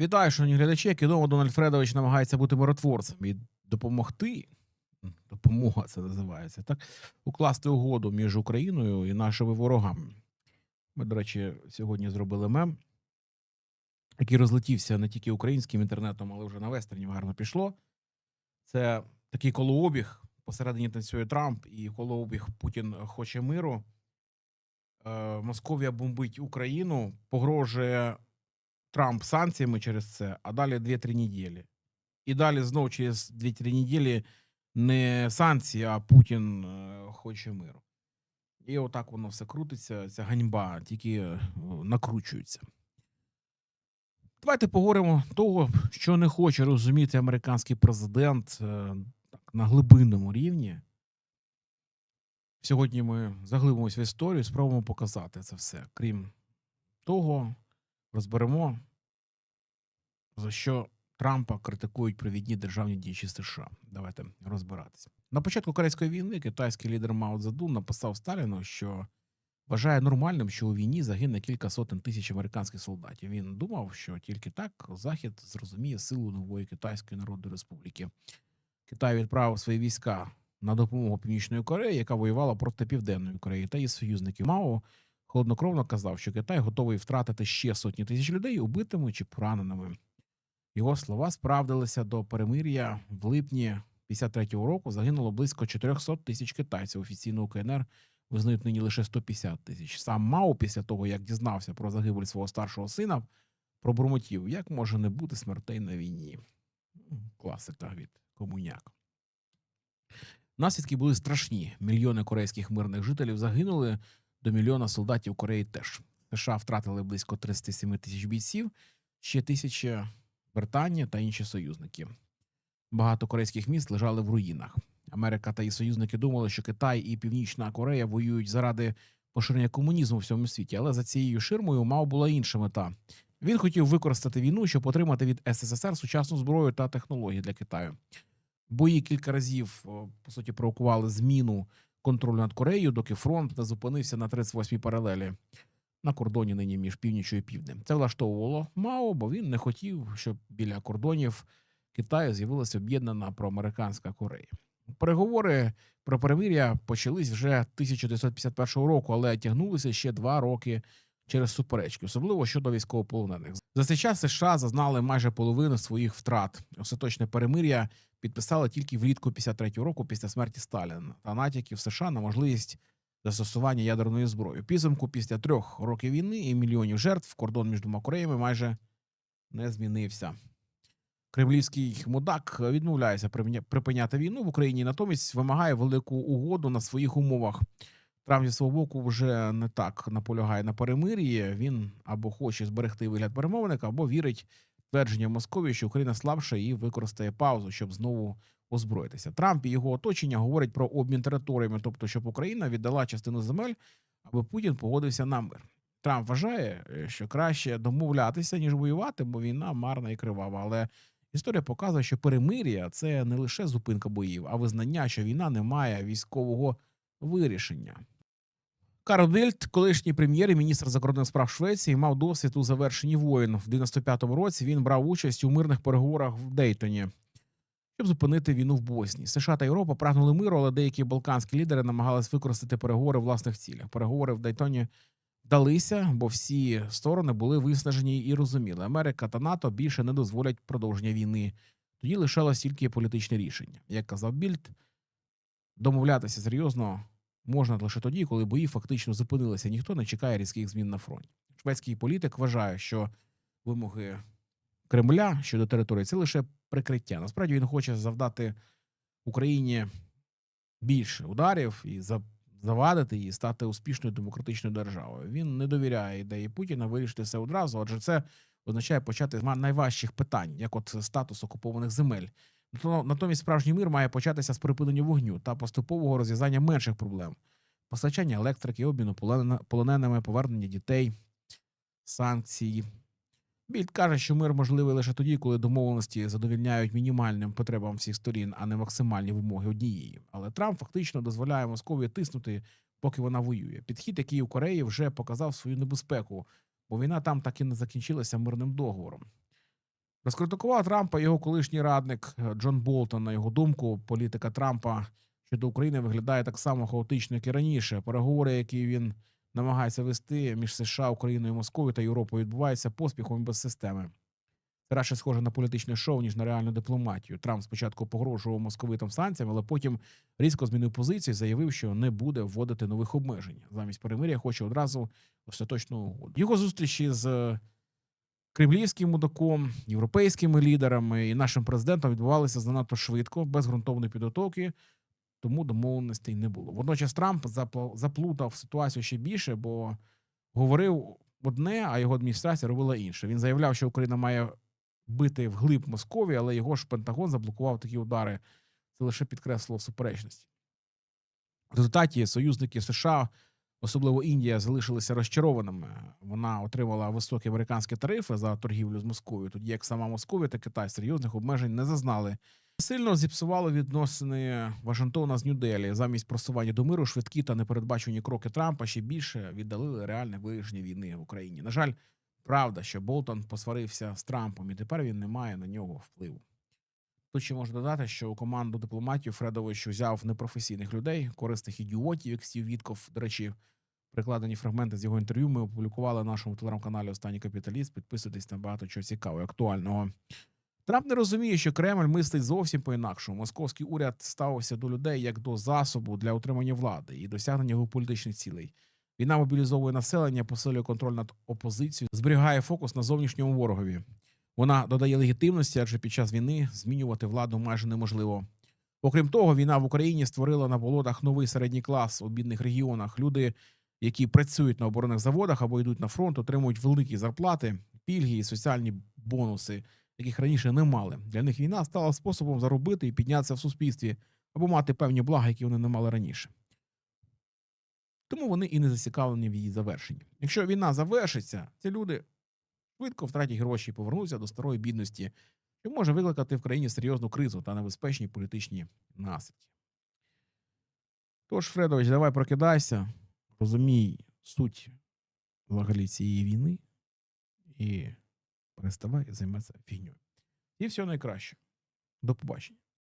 Вітаю, шановні глядачі. Як відомо, Дональд Фредович намагається бути миротворцем і допомогти. Допомога це називається, так? Укласти угоду між Україною і нашими ворогами. Ми, до речі, сьогодні зробили мем, який розлетівся не тільки українським інтернетом, але вже на вестерні гарно пішло. Це такий колообіг. Посередині танцює Трамп, і колообіг Путін хоче миру. Е, Московія бомбить Україну, погрожує Трамп санкціями через це, а далі 2-3 неділі. І далі знову через 2-3 неділі не санкції, а Путін е, хоче миру. І отак воно все крутиться, ця ганьба тільки е, накручується. Давайте поговоримо того, що не хоче розуміти американський президент е, на глибинному рівні. Сьогодні ми заглибимось в історію, спробуємо показати це все. Крім того, розберемо, за що Трампа критикують провідні державні діячі США. Давайте розбиратися. На початку Корейської війни китайський лідер Мао Цзедун написав Сталіну, що вважає нормальним, що у війні загине кілька сотень тисяч американських солдатів. Він думав, що тільки так Захід зрозуміє силу нової Китайської Народної Республіки. Китай відправив свої війська на допомогу Північної Кореї, яка воювала проти Південної Кореї та її союзників. Мао холоднокровно казав, що Китай готовий втратити ще сотні тисяч людей убитими чи пораненими. Його слова справдилися до перемир'я в липні 53-го року. Загинуло близько 400 тисяч китайців. Офіційно у КНР визнають нині лише 150 тисяч. Сам Мао, після того як дізнався про загибель свого старшого сина, пробурмотів, як може не бути смертей на війні. Класика від комуняк. Наслідки були страшні. Мільйони корейських мирних жителів загинули, до мільйона солдатів Кореї теж. США втратили близько 37 тисяч бійців, ще тисячі Британія та інші союзники. Багато корейських міст лежали в руїнах. Америка та її союзники думали, що Китай і Північна Корея воюють заради поширення комунізму в всьому світі, але за цією ширмою мав була інша мета. Він хотів використати війну, щоб отримати від СССР сучасну зброю та технології для Китаю. Бої кілька разів по суті провокували зміну контролю над Кореєю, доки фронт не зупинився на 38-й паралелі на кордоні нині між північю і півднем. Це влаштовувало Мао, бо він не хотів, щоб біля кордонів Китаю з'явилася об'єднана проамериканська Корея. Переговори про перемир'я почались вже 1951 року, але тягнулися ще два роки через суперечки, особливо щодо військовополонених. За цей час США зазнали майже половину своїх втрат. Остаточне перемир'я підписали тільки влітку 53 року після смерті Сталіна та натяків США на можливість застосування ядерної зброї. Підсумку після трьох років війни і мільйонів жертв кордон між двома Кореями майже не змінився. Кремлівський мудак відмовляється припиняти війну в Україні, натомість вимагає велику угоду на своїх умовах. Трамп зі свого боку вже не так наполягає на перемир'ї. Він або хоче зберегти вигляд перемовника, або вірить твердження Московії, що Україна слабша і використає паузу, щоб знову озброїтися. Трамп і його оточення говорять про обмін територіями, тобто, щоб Україна віддала частину земель, аби Путін погодився на мир. Трамп вважає, е, що краще домовлятися ніж воювати, бо війна марна і кривава. Але історія показує, що перемир'я це не лише зупинка боїв, а визнання, що війна не має військового вирішення. Карл Дельт, колишній прем'єр і міністр закордонних справ Швеції, мав досвід у завершенні воїн. В 95-му році він брав участь у мирних переговорах в Дейтоні, щоб зупинити війну в Боснії. США та Європа прагнули миру, але деякі балканські лідери намагались використати переговори в власних цілях. Переговори в Дейтоні вдалися, бо всі сторони були виснажені і розуміли, Америка та НАТО більше не дозволять продовження війни. Тоді лишалось тільки політичне рішення. Як казав Більд, домовлятися серйозно можна лише тоді, коли бої фактично зупинилися. Ніхто не чекає різких змін на фронті. Шведський політик вважає, що вимоги Кремля щодо території це лише прикриття. Насправді він хоче завдати Україні більше ударів і завадити її стати успішною демократичною державою. Він не довіряє ідеї Путіна вирішити все одразу, адже це означає почати з найважчих питань, як от статус окупованих земель. Нато- Натомість справжній мир має початися з припинення вогню та поступового розв'язання менших проблем: постачання електрики, обміну полоненими, повернення дітей, санкції. Більд каже, що мир можливий лише тоді, коли домовленості задовільняють мінімальним потребам всіх сторін, а не максимальні вимоги однієї. Але Трамп фактично дозволяє Московії тиснути, поки вона воює. Підхід, який у Кореї вже показав свою небезпеку, бо війна там так і не закінчилася мирним договором. Розкритикував Трампа його колишній радник е, Джон Болтон. На його думку, політика Трампа щодо України виглядає так само хаотично, як і раніше. Переговори, які він намагається вести між США, Україною, Московою та Європою, відбуваються поспіхом без системи. Це радше схоже на політичне шоу, ніж на реальну дипломатію. Трамп спочатку погрожував московитам санкціями, але потім різко змінив позицію, заявив, що не буде вводити нових обмежень. Замість перемиря хоче одразу остаточну угоду. Його зустрічі з кремлівським мудаком, європейськими лідерами і нашим президентом відбувалися занадто швидко, без ґрунтовної підготовки, тому домовленостей не було. Водночас Трамп заплутав ситуацію ще більше, бо говорив одне, а його адміністрація робила інше. Він заявляв, що Україна має бити вглиб Московії, але його ж Пентагон заблокував такі удари. Це лише підкреслило суперечності. В результаті союзники США, особливо Індія, залишилися розчарованими. Вона отримала високі американські тарифи за торгівлю з Московією, тоді як сама Московія та Китай серйозних обмежень не зазнали. Сильно зіпсувало відносини Вашингтона з Нью-Делі. Замість просування до миру швидкі та непередбачені кроки Трампа ще більше віддалили реальне вирішення війни в Україні. На жаль, правда, що Болтон посварився з Трампом, і тепер він не має на нього впливу. Тут ще можна додати, що у команду дипломатів Фредович взяв непрофесійних людей, корисних ідіотів, як Стів Вітков. До речі, прикладені фрагменти з його інтерв'ю ми опублікували на нашому телеграм-каналі Останній капіталіст. Підписуйтесь на багато чого цікавого, і актуального. Трамп не розуміє, що Кремль мислить зовсім по-інакшому. Московський уряд ставився до людей як до засобу для утримання влади і досягнення його політичних цілей. Війна мобілізовує населення, посилює контроль над опозицією, зберігає фокус на зовнішньому ворогові. Вона додає легітимності, адже під час війни змінювати владу майже неможливо. Окрім того, війна в Україні створила на болотах новий середній клас у бідних регіонах. Люди, які працюють на оборонних заводах або йдуть на фронт, отримують великі зарплати, пільги і соціальні бонуси, яких раніше не мали. Для них війна стала способом заробити і піднятися в суспільстві або мати певні блага, які вони не мали раніше. Тому вони і не зацікавлені в її завершенні. Якщо війна завершиться, ці люди швидко втратять гроші і повернуться до старої бідності, що може викликати в країні серйозну кризу та небезпечні політичні наслідки. Тож, Фредович, давай прокидайся, розумій суть взагалі цієї війни і переставай займатися фігньою. І всього найкраще. До побачення.